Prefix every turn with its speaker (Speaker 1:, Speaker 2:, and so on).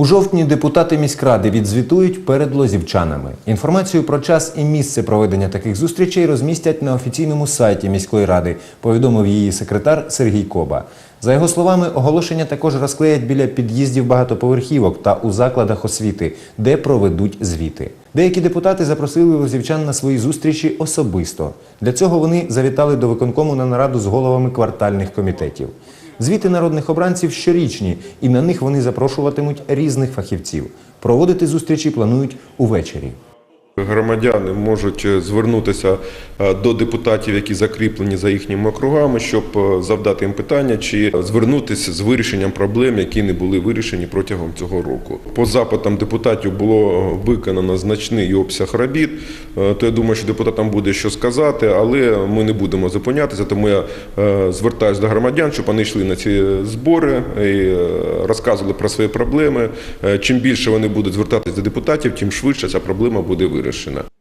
Speaker 1: У жовтні депутати міськради відзвітують перед лозівчанами. Інформацію про час і місце проведення таких зустрічей розмістять на офіційному сайті міської ради, повідомив її секретар Сергій Коба. За його словами, оголошення також розклеять біля під'їздів багатоповерхівок та у закладах освіти, де проведуть звіти. Деякі депутати запросили лозівчан на свої зустрічі особисто. Для цього вони завітали до виконкому на нараду з головами квартальних комітетів. Звіти народних обранців щорічні, і на них вони запрошуватимуть різних фахівців. Проводити зустрічі планують увечері.
Speaker 2: Громадяни можуть е, звернутися е, до депутатів, які закріплені за їхніми округами, щоб е, завдати їм питання чи звернутися з вирішенням проблем, які не були вирішені протягом цього року. По запитам депутатів було виконано значний обсяг робіт. То я думаю, що депутатам буде що сказати, але ми не будемо зупинятися. Тому я звертаюся до громадян, щоб вони йшли на ці збори і розказували про свої проблеми. Чим більше вони будуть звертатися до депутатів, тим швидше ця проблема буде вирішена совершена.